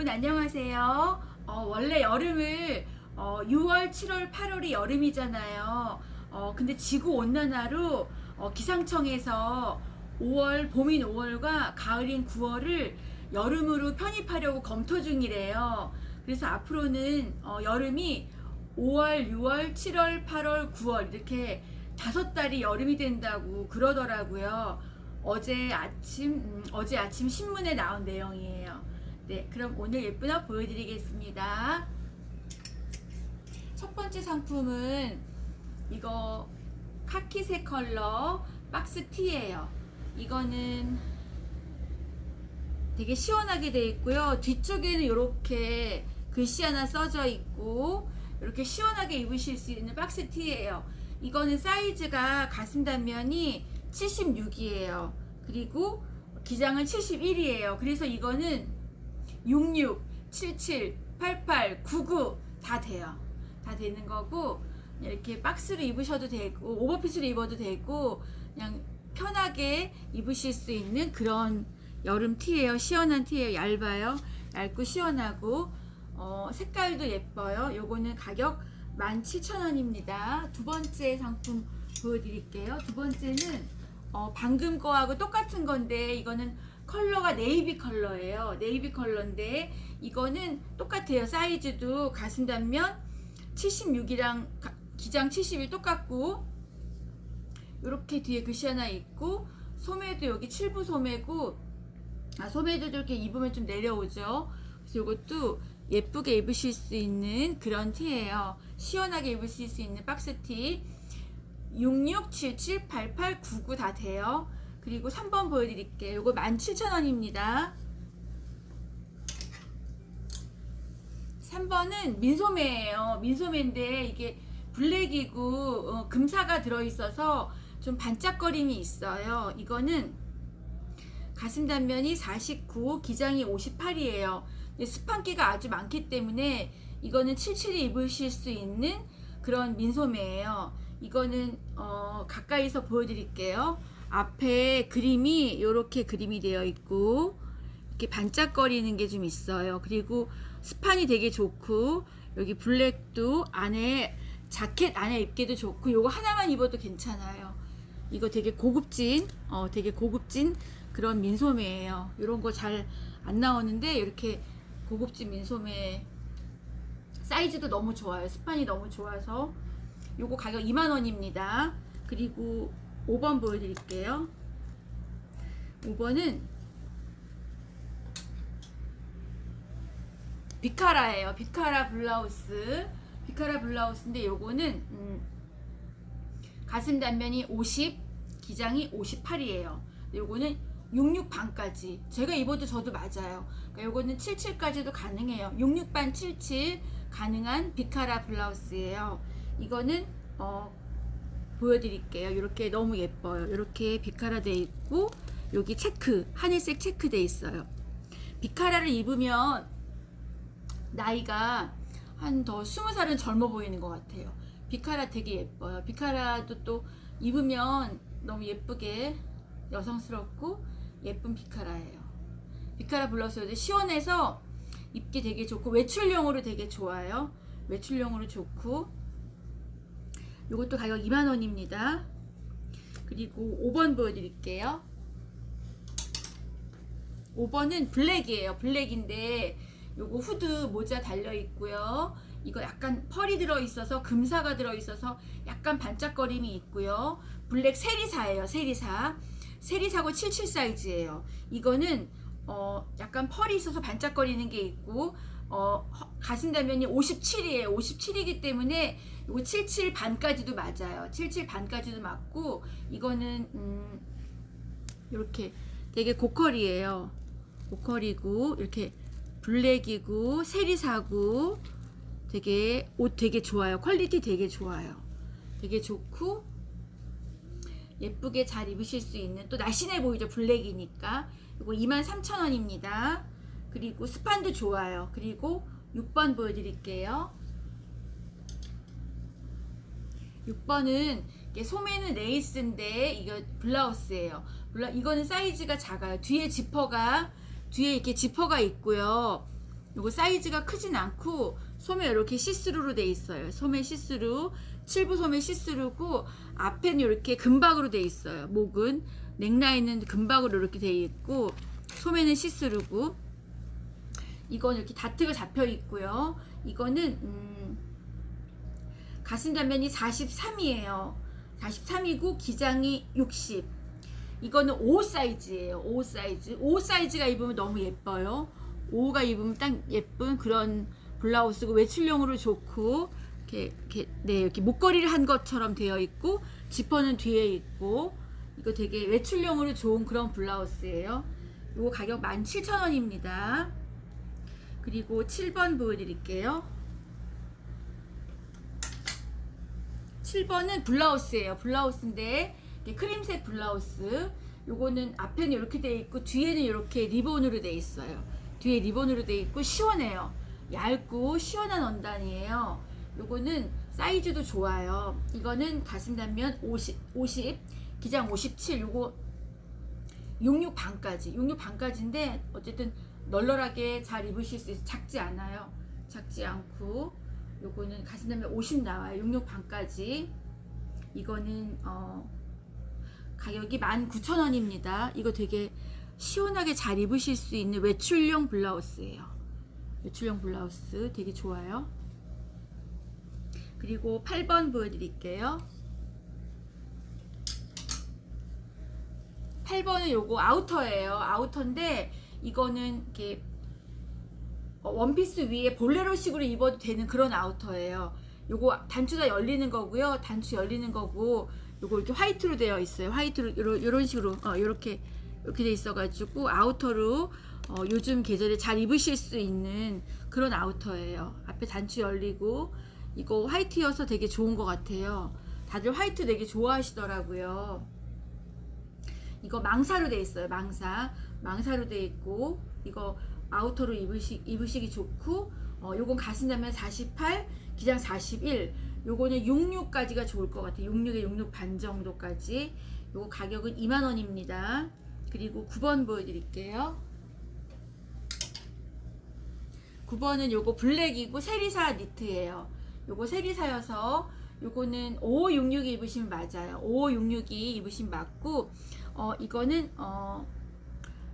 여러분 안녕하세요. 어, 원래 여름을 어, 6월, 7월, 8월이 여름이잖아요. 어, 근데 지구 온난화로 어, 기상청에서 5월, 봄인 5월과 가을인 9월을 여름으로 편입하려고 검토 중이래요. 그래서 앞으로는 어, 여름이 5월, 6월, 7월, 8월, 9월 이렇게 다섯 달이 여름이 된다고 그러더라고요. 어제 아침 음, 어제 아침 신문에 나온 내용이에요. 네, 그럼 오늘 예쁜 옷 보여드리겠습니다. 첫 번째 상품은 이거 카키색 컬러 박스 티예요. 이거는 되게 시원하게 돼 있고요. 뒤쪽에는 이렇게 글씨 하나 써져 있고 이렇게 시원하게 입으실 수 있는 박스 티예요. 이거는 사이즈가 가슴 단면이 76이에요. 그리고 기장은 71이에요. 그래서 이거는 66, 77, 88, 99 다 돼요. 다 되는 거고 이렇게 박스로 입으셔도 되고 오버핏으로 입어도 되고 그냥 편하게 입으실 수 있는 그런 여름 티예요. 시원한 티예요. 얇아요. 얇고 시원하고 어, 색깔도 예뻐요. 요거는 가격 17,000원입니다. 두 번째 상품 보여드릴게요. 두 번째는 어, 방금 거하고 똑같은 건데 이거는 컬러가 네이비 컬러예요. 네이비 컬러인데 이거는 똑같아요. 사이즈도 가슴 단면 76이랑 기장 71 똑같고 이렇게 뒤에 글씨 하나 있고 소매도 여기 7부 소매고 아 소매도 이렇게 입으면 좀 내려오죠. 그래서 이것도 예쁘게 입으실 수 있는 그런 티예요. 시원하게 입으실 수 있는 박스 티 66778899 다 돼요. 그리고 3번 보여드릴게요. 이거 17,000원입니다. 3번은 민소매예요. 민소매인데 이게 블랙이고 어, 금사가 들어있어서 좀 반짝거림이 있어요. 이거는 가슴 단면이 49, 기장이 58이에요. 스판기가 아주 많기 때문에 이거는 칠칠이 입으실 수 있는 그런 민소매예요. 이거는 어, 가까이서 보여드릴게요. 앞에 그림이 이렇게 그림이 되어 있고 이렇게 반짝거리는 게 좀 있어요. 그리고 스판이 되게 좋고 여기 블랙도 안에 자켓 안에 입기도 좋고 요거 하나만 입어도 괜찮아요. 이거 되게 고급진 어 되게 고급진 그런 민소매예요. 이런 거 잘 안 나오는데 이렇게 고급진 민소매 사이즈도 너무 좋아요. 스판이 너무 좋아서 요거 가격 2만 원입니다. 그리고 5번 보여드릴게요. 5번은 비카라예요. 비카라 블라우스. 비카라 블라우스인데 요거는 음, 가슴 단면이 50, 기장이 58이에요. 요거는 66 반까지. 제가 입어도 저도 맞아요. 그러니까 요거는 77까지도 가능해요. 66 반 77 가능한 비카라 블라우스예요. 이거는 어, 보여드릴게요. 이렇게 너무 예뻐요. 이렇게 비카라 돼 있고 여기 체크 하늘색 체크 돼 있어요. 비카라를 입으면 나이가 한 더 스무 살은 젊어 보이는 것 같아요. 비카라 되게 예뻐요. 비카라도 또 입으면 너무 예쁘게 여성스럽고 예쁜 비카라예요. 비카라 블라우스도 시원해서 입기 되게 좋고 외출용으로 되게 좋아요. 외출용으로 좋고 이것도 가격 2만원입니다. 그리고 5번 보여드릴게요. 5번은 블랙이에요. 블랙인데 요거 후드 모자 달려 있고요. 이거 약간 펄이 들어 있어서 금사가 들어 있어서 약간 반짝거림이 있고요. 블랙 세리사예요. 세리사. 세리사고 77 사이즈예요. 이거는 어 약간 펄이 있어서 반짝거리는 게 있고 어 단면이 57이에요. 57이기 때문에 이거 77 반까지도 맞아요. 77 반까지도 맞고 이거는 음 이렇게 되게 고컬이에요. 고컬이고 이렇게 블랙이고 세리사고 되게 옷 되게 좋아요. 퀄리티 되게 좋아요. 되게 좋고 예쁘게 잘 입으실 수 있는 또 날씬해 보이죠. 블랙이니까. 이거 23,000원입니다. 그리고 스판도 좋아요. 그리고 6번 보여드릴게요. 6번은 소매는 레이스인데 이거 블라우스예요. 블라, 이거는 사이즈가 작아요. 뒤에 지퍼가 뒤에 이렇게 지퍼가 있고요. 요거 사이즈가 크진 않고 소매 이렇게 시스루로 돼 있어요. 소매 시스루, 칠부 소매 시스루고 앞에는 이렇게 금박으로 돼 있어요. 목은 넥라인은 금박으로 이렇게 돼 있고 소매는 시스루고 이건 이렇게 다트가 잡혀 있고요. 이거는 음, 가슴 단면이 43이에요. 43이고 기장이 60. 이거는 5 사이즈예요. 5 사이즈. 5 사이즈가 입으면 너무 예뻐요. 5가 입으면 딱 예쁜 그런 블라우스고 외출용으로 좋고 이렇게, 이렇게 네 이렇게 목걸이를 한 것처럼 되어 있고 지퍼는 뒤에 있고 이거 되게 외출용으로 좋은 그런 블라우스예요. 이거 가격 17,000원입니다. 그리고 7번 보여드릴게요. 7번은 블라우스예요. 블라우스인데 크림색 블라우스. 요거는 앞에는 이렇게 돼 있고 뒤에는 이렇게 리본으로 돼 있어요. 뒤에 리본으로 돼 있고 시원해요. 얇고 시원한 원단이에요. 요거는 사이즈도 좋아요. 이거는 가슴 단면 50, 50, 기장 57. 요거 66 반까지. 66 반까지인데 어쨌든 널널하게 잘 입으실 수 있어요. 작지 않아요. 작지 않고 요거는 가슴 단면 50 나와요. 66 반까지. 이거는 어 가격이 19,000원입니다. 이거 되게 시원하게 잘 입으실 수 있는 외출용 블라우스예요. 외출용 블라우스 되게 좋아요. 그리고 8번 보여드릴게요. 8번은 요거 아우터예요. 아우터인데 이거는 이렇게 어, 원피스 위에 볼레로식으로 입어도 되는 그런 아우터예요. 요거 단추가 열리는 거고요. 단추 열리는 거고 요거 이렇게 화이트로 되어 있어요. 화이트로 요런, 요런 식으로 어, 요렇게 이렇게 돼 있어가지고 아우터로 어, 요즘 계절에 잘 입으실 수 있는 그런 아우터예요. 앞에 단추 열리고 이거 화이트여서 되게 좋은 것 같아요. 다들 화이트 되게 좋아하시더라고요. 이거 망사로 돼 있어요. 망사 망사로 돼 있고 이거 아우터로 입으시, 입으시기 좋고 어, 요건 가신다면 48 기장 41 요거는 66까지가 좋을 것 같아요. 66에 66 반 정도까지. 요거 가격은 2만원입니다. 그리고 9번 보여드릴게요. 9번은 요거 블랙이고 세리사 니트예요. 요거 세리사여서 요거는 5566이 입으시면 맞아요. 5566이 입으시면 맞고 어 이거는 어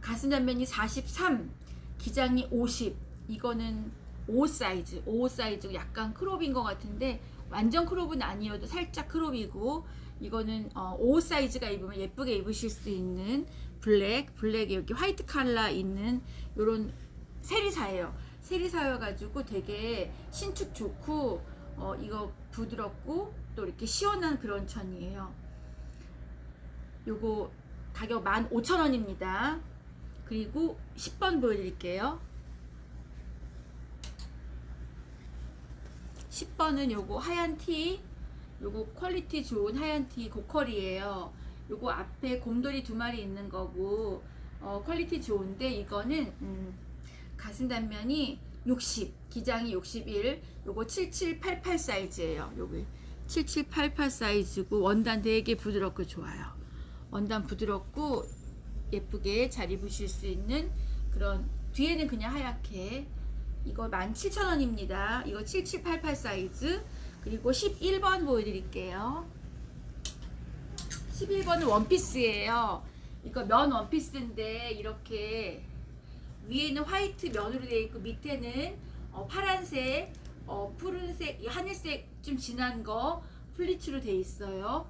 가슴 단면이 43 기장이 50 이거는 5 사이즈 5 사이즈 약간 크롭인 것 같은데 완전 크롭은 아니어도 살짝 크롭이고 이거는 어, 5 사이즈가 입으면 예쁘게 입으실 수 있는 블랙 블랙에 이렇게 화이트 칼라 있는 요런 세리사예요. 세리사여 가지고 되게 신축 좋고 어, 이거 부드럽고 또 이렇게 시원한 그런 천이에요. 요거 가격 15,000원입니다 그리고 10번 보여드릴게요. 10번은 요거 하얀 티, 요거 퀄리티 좋은 하얀 티 고컬이에요. 요거 앞에 곰돌이 두 마리 있는 거고, 어, 퀄리티 좋은데 이거는 음, 가슴 단면이 60, 기장이 61, 요거 7788 사이즈예요. 요거 7788 사이즈고 원단 되게 부드럽고 좋아요. 원단 부드럽고 예쁘게 잘 입으실 수 있는 그런 뒤에는 그냥 하얗게 이거 17,000원입니다. 이거 7788 사이즈 그리고 11번 보여드릴게요. 11번은 원피스예요. 이거 면 원피스인데 이렇게 위에는 화이트 면으로 되어 있고 밑에는 어, 파란색, 어, 푸른색, 이 하늘색 좀 진한 거 플리츠로 되어 있어요.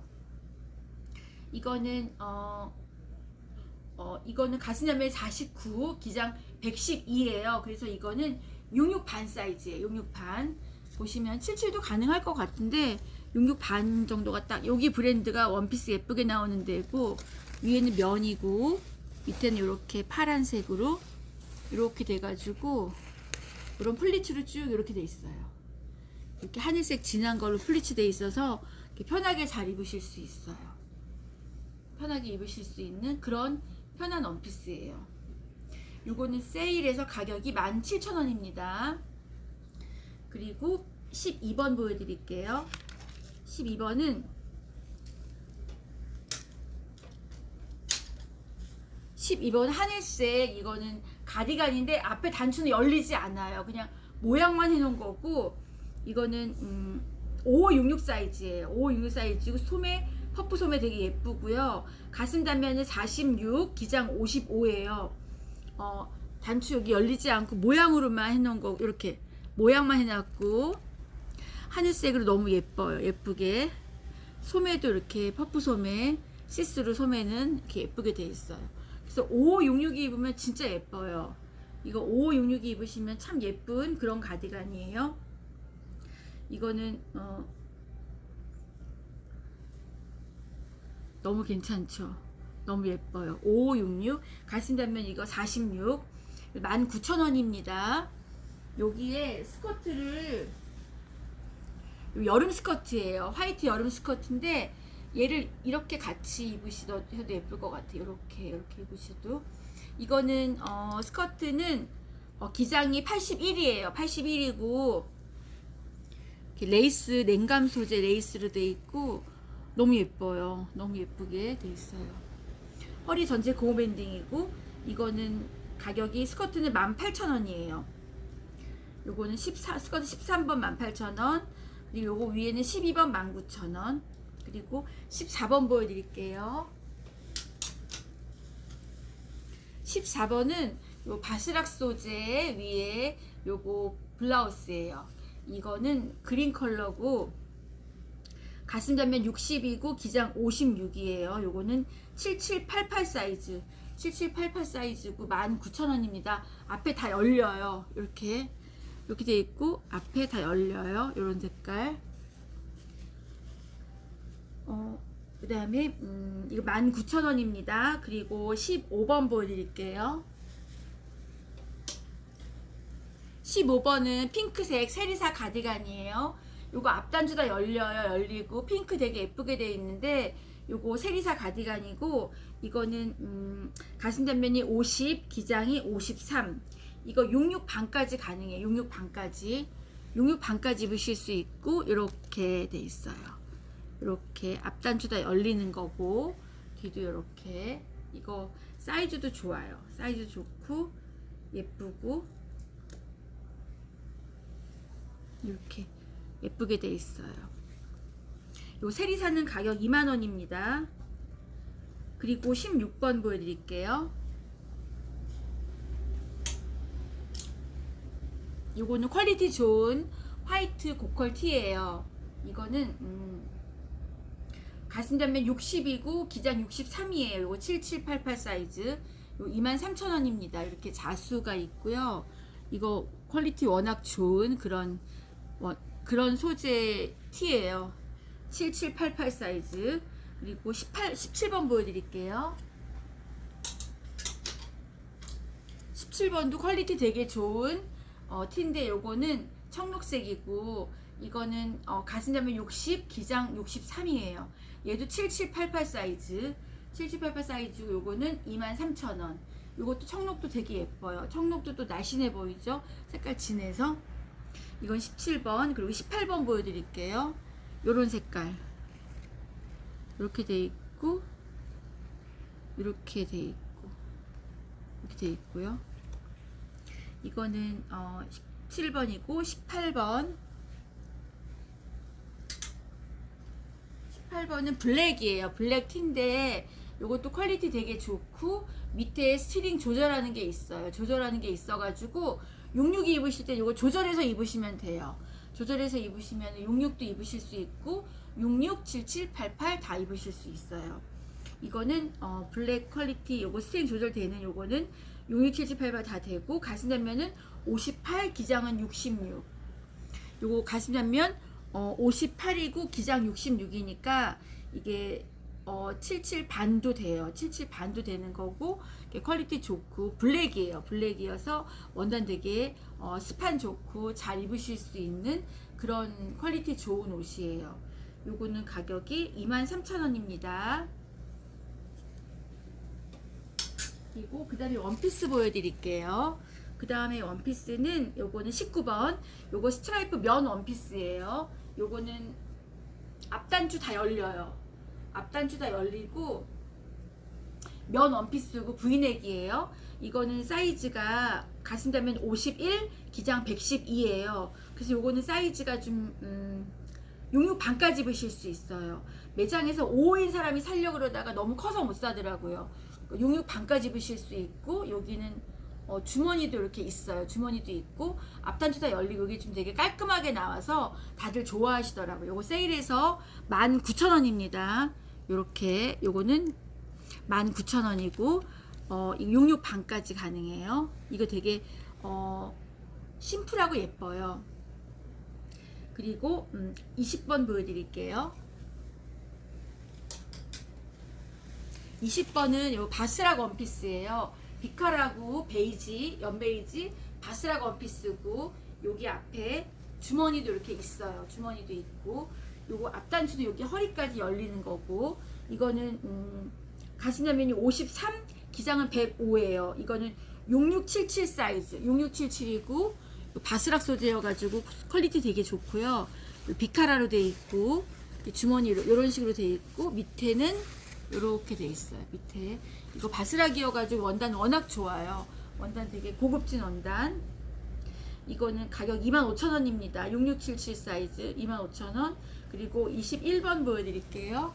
이거는 어, 어, 이거는 가슴염에 49, 기장 112예요. 그래서 이거는 66 반 사이즈예요. 66 반. 보시면 77도 가능할 것 같은데 66 반 정도가 딱 여기 브랜드가 원피스 예쁘게 나오는 데고 위에는 면이고 밑에는 이렇게 파란색으로 이렇게 돼가지고 이런 플리츠로 쭉 이렇게 돼 있어요. 이렇게 하늘색 진한 걸로 플리츠 돼 있어서 이렇게 편하게 잘 입으실 수 있어요. 편하게 입으실 수 있는 그런 편한 원피스예요. 요거는 세일해서 가격이 17,000원입니다. 그리고 12번 보여드릴게요. 12번은 12번 하늘색 이거는 가디건인데 앞에 단추는 열리지 않아요. 그냥 모양만 해놓은 거고 이거는 음, 5566 사이즈예요. 5566 사이즈고 소매 퍼프 소매 되게 예쁘고요. 가슴 단면은 46, 기장 55예요. 어, 단추 여기 열리지 않고 모양으로만 해놓은 거 이렇게 모양만 해놨고 하늘색으로 너무 예뻐요. 예쁘게 소매도 이렇게 퍼프 소매, 시스루 소매는 이렇게 예쁘게 돼 있어요. 그래서 5566이 입으면 진짜 예뻐요. 이거 5566이 입으시면 참 예쁜 그런 가디건이에요. 이거는 어, 너무 괜찮죠. 너무 예뻐요. 5566 가슴 단면 이거 46 19,000원입니다. 여기에 스커트를 요 여름 스커트예요. 화이트 여름 스커트인데 얘를 이렇게 같이 입으셔도 예쁠 것 같아요. 이렇게 이렇게 입으셔도 이거는 어, 스커트는 어, 기장이 81이에요. 81이고 이렇게 레이스 냉감 소재 레이스로 돼 있고 너무 예뻐요. 너무 예쁘게 돼 있어요. 허리 전체 고무 밴딩이고 이거는 가격이 스커트는 18,000원이에요. 요거는 14 스커트 13번 18,000원. 그리고 요거 위에는 12번 19,000원. 그리고 14번 보여 드릴게요. 14번은 요 바스락 소재 위에 요거 블라우스예요. 이거는 그린 컬러고 가슴 단면 60이고 기장 56이에요. 요거는 7788 사이즈. 7788 사이즈고 19,000원입니다. 앞에 다 열려요. 이렇게 이렇게 돼 있고 앞에 다 열려요. 이런 색깔. 어, 그다음에 음, 이거 19,000원입니다. 그리고 15번 보여 드릴게요. 15번은 핑크색 세리사 가디건이에요. 요거 앞단주 다 열려요. 열리고 핑크 되게 예쁘게 돼 있는데 요거 세리사 가디건이고 이거는 음, 가슴 단면이 50, 기장이 53. 이거 66 반까지 가능해요. 66 반까지. 66 반까지 입으실 수 있고 이렇게 돼 있어요. 이렇게 앞단추 다 열리는 거고 뒤도 이렇게 이거 사이즈도 좋아요. 사이즈 좋고 예쁘고 이렇게 예쁘게 돼 있어요. 요 세리사는 가격 2만 원입니다. 그리고 16번 보여드릴게요. 요거는 퀄리티 좋은 화이트 고컬 티예요. 이거는 음, 가슴 단면 60이고 기장 63이에요. 요거 7788 사이즈. 요 23,000원입니다. 이렇게 자수가 있고요. 이거 퀄리티 워낙 좋은 그런 워- 그런 소재 티예요. 7788 사이즈. 그리고 18 17번 보여 드릴게요. 17번도 퀄리티 되게 좋은 어, 티인데 요거는 청록색이고 이거는 어, 가슴 단면 60, 기장 63이에요. 얘도 7788 사이즈. 7788 사이즈고 요거는 23,000원. 요것도 청록도 되게 예뻐요. 청록도 또 날씬해 보이죠? 색깔 진해서. 이건 17번 그리고 18번 보여드릴게요. 요런 색깔. 이렇게 돼 있고 이렇게 돼 있고 이렇게 돼 있고요. 이거는 어 17번이고 18번 18번은 블랙이에요. 블랙 티인데 이것도 퀄리티 되게 좋고 밑에 스트링 조절하는 게 있어요. 조절하는 게 있어 가지고 66이 입으실 때 이거 조절해서 입으시면 돼요. 조절해서 입으시면 66도 입으실 수 있고 66, 77, 88 다 입으실 수 있어요. 이거는 어, 블랙 퀄리티 요거 스트링 조절되는 요거는 66, 77, 88 다 되고 가슴 단면은 58, 기장은 66. 요거 가슴 단면 어, 58이고 기장 66이니까 이게 어, 77 반도 돼요. 77 반도 되는 거고 퀄리티 좋고 블랙이에요. 블랙이어서 원단 되게 어, 스판 좋고 잘 입으실 수 있는 그런 퀄리티 좋은 옷이에요. 요거는 가격이 23,000원입니다. 그리고 그 다음에 원피스 보여드릴게요. 그 다음에 원피스는 요거는 19번. 요거 스트라이프 면 원피스예요. 요거는 앞단추 다 열려요. 앞단추 다 열리고 면 원피스고 브이넥이에요. 이거는 사이즈가 가슴다면 51, 기장 112예요. 그래서 요거는 사이즈가 좀 음, 용육 반까지 입으실 수 있어요. 매장에서 5인 사람이 살려고 그러다가 너무 커서 못 사더라고요. 용육 반까지 입으실 수 있고 여기는 어, 주머니도 이렇게 있어요. 주머니도 있고 앞단추 다 열리고 여기 좀 되게 깔끔하게 나와서 다들 좋아하시더라고요. 요거 세일해서 19,000원입니다. 요렇게 요거는 19,000원이고 어, 이 용육 반까지 가능해요. 이거 되게 어, 심플하고 예뻐요. 그리고 음, 20번 보여드릴게요. 20번은 요 바스락 원피스예요. 비카라고 베이지, 연베이지, 바스락 원피스고 여기 앞에 주머니도 이렇게 있어요. 주머니도 있고 요거 앞단추도 여기 허리까지 열리는 거고 이거는 음, 가슴라면이 53, 기장은 105예요. 이거는 6677 사이즈, 6677이고 바스락 소재여가지고 퀄리티 되게 좋고요. 비카라로 돼 있고 주머니로 이런 식으로 돼 있고 밑에는 이렇게 돼 있어요. 밑에 이거 바스락이어가지고 원단 워낙 좋아요. 원단 되게 고급진 원단. 이거는 가격 25,000원입니다. 6677 사이즈 25,000원. 그리고 21번 보여드릴게요.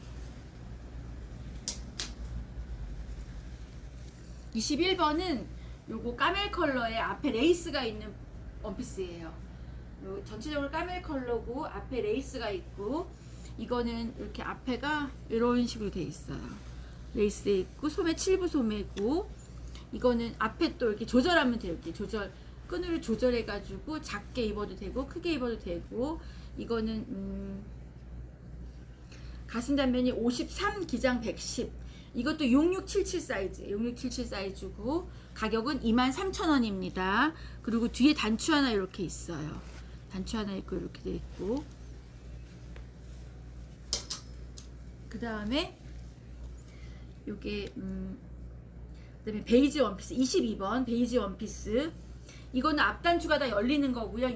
21번은 요거 까멜 컬러에 앞에 레이스가 있는 원피스예요. 요 전체적으로 까멜 컬러고 앞에 레이스가 있고 이거는 이렇게 앞에가 이런 식으로 돼 있어요. 레이스 돼 있고 소매 칠부 소매고 이거는 앞에 또 이렇게 조절하면 돼요. 이렇게 조절 끈을 조절해 가지고 작게 입어도 되고 크게 입어도 되고 이거는 음 가슴 단면이 53 기장 110 이것도 6677 사이즈 6677 사이즈고 가격은 23,000원입니다. 그리고 뒤에 단추 하나 이렇게 있어요. 단추 하나 있고 이렇게 돼 있고 그 다음에 요게 음 그 다음에 베이지 원피스 22번 베이지 원피스 이거는 앞단추가 다 열리는 거고요.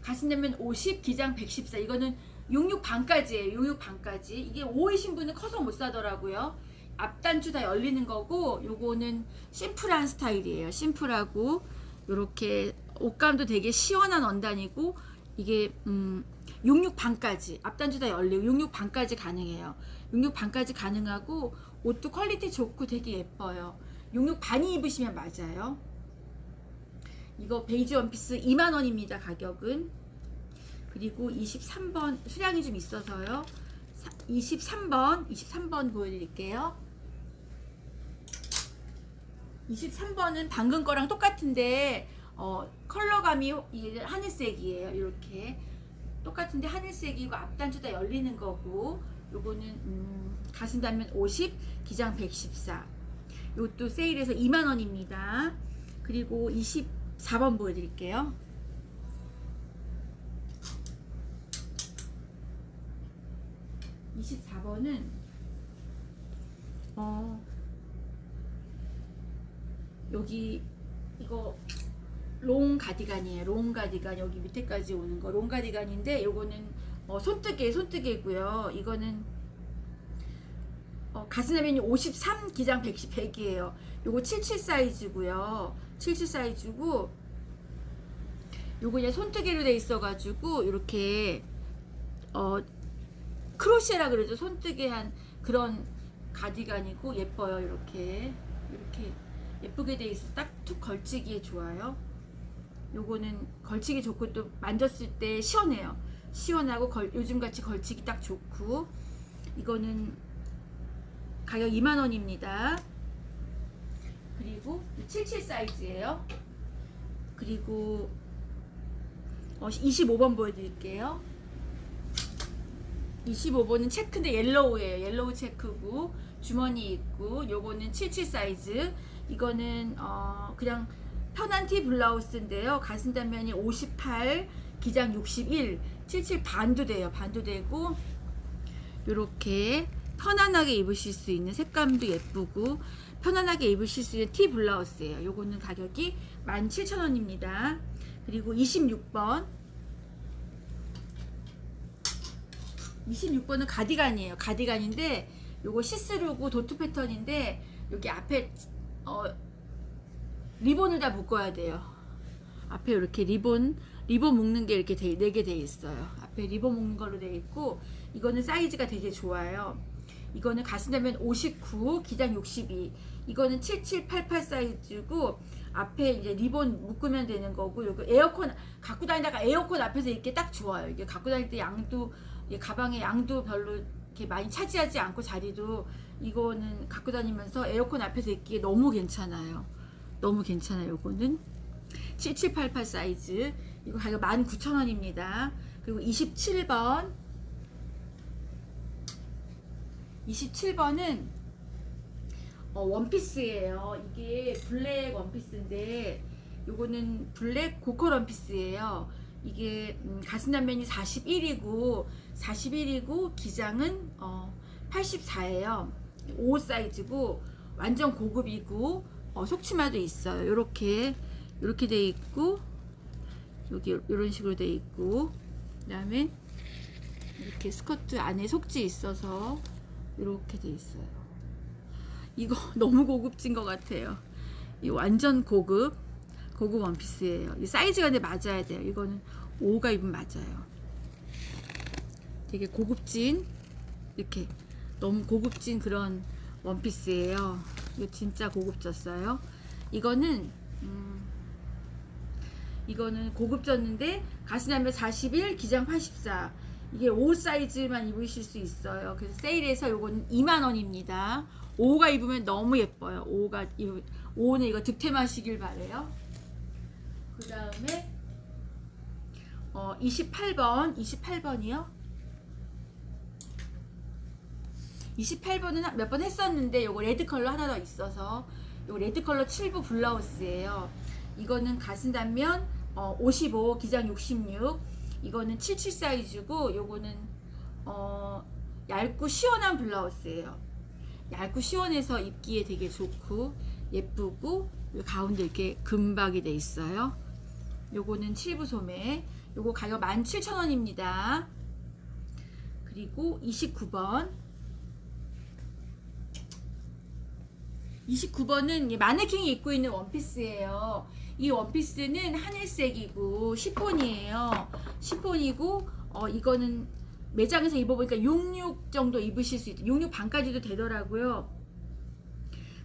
가슴 내면 50 기장 114 이거는 66 반까지예요. 66 반까지 이게 5이신 분은 커서 못 사더라고요. 앞단추 다 열리는 거고 요거는 심플한 스타일이에요. 심플하고 요렇게 옷감도 되게 시원한 원단이고 이게 음, 66 반까지 앞단추 다 열리고 66 반까지 가능해요. 66 반까지 가능하고 옷도 퀄리티 좋고 되게 예뻐요. 66 반이 입으시면 맞아요. 이거 베이지 원피스 2만 원입니다. 가격은. 그리고 23번 수량이 좀 있어서요. 23번 23번 보여드릴게요. 23번은 방금 거랑 똑같은데 어, 컬러감이 이 하늘색이에요. 이렇게 똑같은데 하늘색이고 앞단추 다 열리는 거고 요거는 음, 가슴 단면 50, 기장 114. 요것도 세일해서 2만 원입니다. 그리고 24번 보여드릴게요. 번은 어, 여기 이거 롱 가디건이에요. 롱 가디건 여기 밑에까지 오는 거 롱 가디건인데 요거는 어, 손뜨개 손뜨개고요. 이거는 어, 가슴라면이 53 기장 110 100이에요. 요거 77 사이즈고요. 77 사이즈고 요거 그냥 손뜨개로 돼 있어가지고 이렇게 어 크로셰라 그러죠. 손뜨개 한 그런 가디건이고 예뻐요. 이렇게 이렇게 예쁘게 돼 있어 딱 툭 걸치기에 좋아요. 요거는 걸치기 좋고 또 만졌을 때 시원해요. 시원하고 걸, 요즘같이 걸치기 딱 좋고 이거는 가격 2만원입니다. 그리고 77 사이즈예요. 그리고 어, 25번 보여드릴게요. 25번은 체크인데 옐로우예요. 옐로우 체크고 주머니 있고 요거는 77 사이즈. 이거는 어, 그냥 편한 티 블라우스인데요. 가슴 단면이 58, 기장 61, 77 반도 돼요. 반도 되고 요렇게 편안하게 입으실 수 있는 색감도 예쁘고 편안하게 입으실 수 있는 티 블라우스예요. 요거는 가격이 17,000원입니다. 그리고 26번 26번은 가디건이에요. 가디건인데 요거 시스루고 도트 패턴인데 여기 앞에 어 리본을 다 묶어야 돼요. 앞에 이렇게 리본 리본 묶는 게 이렇게 네개 돼 있어요. 앞에 리본 묶는 걸로 돼 있고 이거는 사이즈가 되게 좋아요. 이거는 가슴라면 59, 기장 62. 이거는 7788 사이즈고 앞에 이제 리본 묶으면 되는 거고 요거 에어컨 갖고 다니다가 에어컨 앞에서 이렇게 딱 좋아요. 이게 갖고 다닐 때 양도 가방에 양도 별로 이렇게 많이 차지하지 않고 자리도 이거는 갖고 다니면서 에어컨 앞에서 입기에 너무 괜찮아요. 너무 괜찮아요. 요거는 7788 사이즈. 이거 가격 19,000원입니다. 그리고 27번 27번은 어, 원피스예요. 이게 블랙 원피스인데 요거는 블랙 고컬 원피스예요. 이게 음, 가슴 단면이 41이고 41이고 기장은 어, 84예요. 5 사이즈고 완전 고급이고 어, 속치마도 있어요. 요렇게 요렇게 돼 있고 여기 이런 식으로 돼 있고 그다음에 이렇게 스커트 안에 속지 있어서 이렇게 돼 있어요. 이거 너무 고급진 것 같아요. 이 완전 고급 고급 원피스예요. 이 사이즈가 근데 맞아야 돼요. 이거는 5가 입으면 맞아요. 되게 고급진 이렇게 너무 고급진 그런 원피스예요. 이거 진짜 고급졌어요. 이거는 음, 이거는 고급졌는데 가슴라면 41, 기장 84. 이게 5 사이즈만 입으실 수 있어요. 그래서 세일해서 요건 2만 원입니다. 5가 입으면 너무 예뻐요. 5가 입 5는 이거 득템하시길 바래요. 그 다음에 어 28번, 28번이요. 28번은 몇 번 했었는데 요거 레드 컬러 하나 더 있어서 요거 레드 컬러 7부 블라우스예요. 이거는 가슴 단면 어, 55, 기장 66. 이거는 77 사이즈고 요거는 어, 얇고 시원한 블라우스예요. 얇고 시원해서 입기에 되게 좋고 예쁘고 요 가운데 이렇게 금박이 돼 있어요. 요거는 7부 소매. 요거 가격 17,000원입니다. 그리고 29번 29번은 마네킹이 입고 있는 원피스예요. 이 원피스는 하늘색이고 시폰이에요. 시폰이고 어 이거는 매장에서 입어보니까 66 정도 입으실 수 있고 66 반까지도 되더라고요.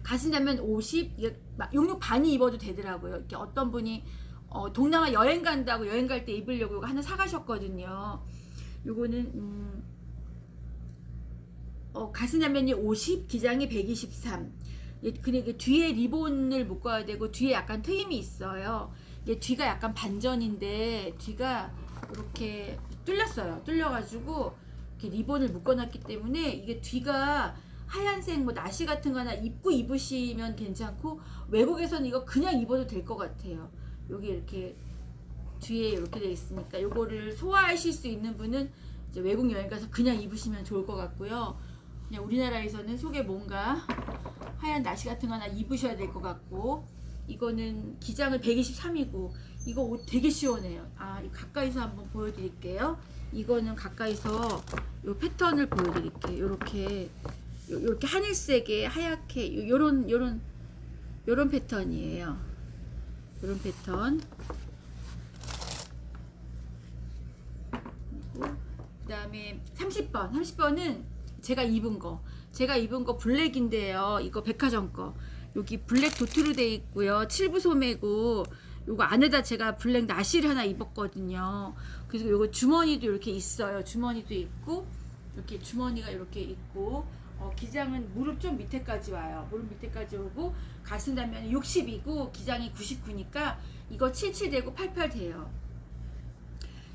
가신다면 50, 이게 막66 반이 입어도 되더라고요. 이렇게 어떤 분이 어, 동남아 여행 간다고 여행 갈 때 입으려고 하나 사가셨거든요. 요거는 음, 어, 가슴라면이 50, 기장이 123. 예, 근데 그 뒤에 리본을 묶어야 되고 뒤에 약간 트임이 있어요. 이게 뒤가 약간 반전인데 뒤가 이렇게 뚫렸어요. 뚫려가지고 이렇게 리본을 묶어놨기 때문에 이게 뒤가 하얀색 뭐 나시 같은 거나 입고 입으시면 괜찮고 외국에서는 이거 그냥 입어도 될 것 같아요. 여기 이렇게 뒤에 이렇게 돼 있으니까 요거를 소화하실 수 있는 분은 이제 외국 여행 가서 그냥 입으시면 좋을 것 같고요. 그냥 우리나라에서는 속에 뭔가 하얀 나시 같은 거 하나 입으셔야 될 것 같고 이거는 기장은 123이고 이거 옷 되게 시원해요. 아, 이 가까이서 한번 보여드릴게요. 이거는 가까이서 요 패턴을 보여드릴게요. 요렇게 요, 요렇게 하늘색에 하얗게 요, 요런 요런 요런 패턴이에요. 요런 패턴. 그 다음에 30번. 30번은 제가 입은 거. 제가 입은 거 블랙인데요. 이거 백화점 거. 여기 블랙 도트로 돼 있고요. 7부 소매고 요거 안에다 제가 블랙 나시를 하나 입었거든요. 그래서 요거 주머니도 이렇게 있어요. 주머니도 있고 이렇게 주머니가 이렇게 있고 어, 기장은 무릎 좀 밑에까지 와요. 무릎 밑에까지 오고 가슴 단면이 60이고 기장이 99니까 이거 77 되고 88 돼요.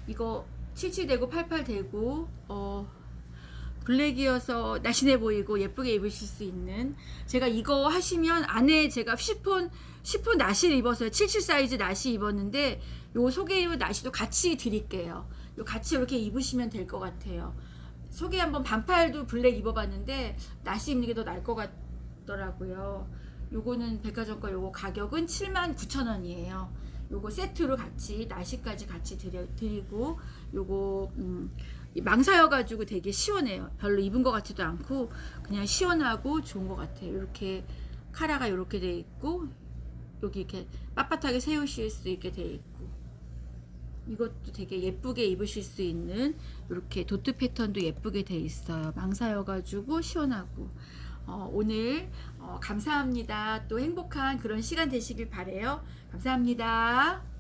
이거 77 되고 88 되고 어 블랙이어서 날씬해 보이고 예쁘게 입으실 수 있는 제가 이거 하시면 안에 제가 시폰 시폰 나시를 입었어요 77 사이즈 나시 입었는데 요 속에 요 나시도 같이 드릴게요. 요 같이 이렇게 입으시면 될 것 같아요. 속에 한번 반팔도 블랙 입어봤는데 나시 입는 게 더 나을 것 같더라고요. 요거는 백화점 거 요거 가격은 79,000원이에요. 요거 세트로 같이 나시까지 같이 드려, 드리고 요거 음, 망사여가지고 되게 시원해요. 별로 입은 것 같지도 않고 그냥 시원하고 좋은 것 같아요. 이렇게 카라가 이렇게 돼 있고 여기 이렇게 빳빳하게 세우실 수 있게 돼 있고 이것도 되게 예쁘게 입으실 수 있는 이렇게 도트 패턴도 예쁘게 돼 있어요. 망사여가지고 시원하고 어, 오늘 어, 감사합니다. 또 행복한 그런 시간 되시길 바래요. 감사합니다.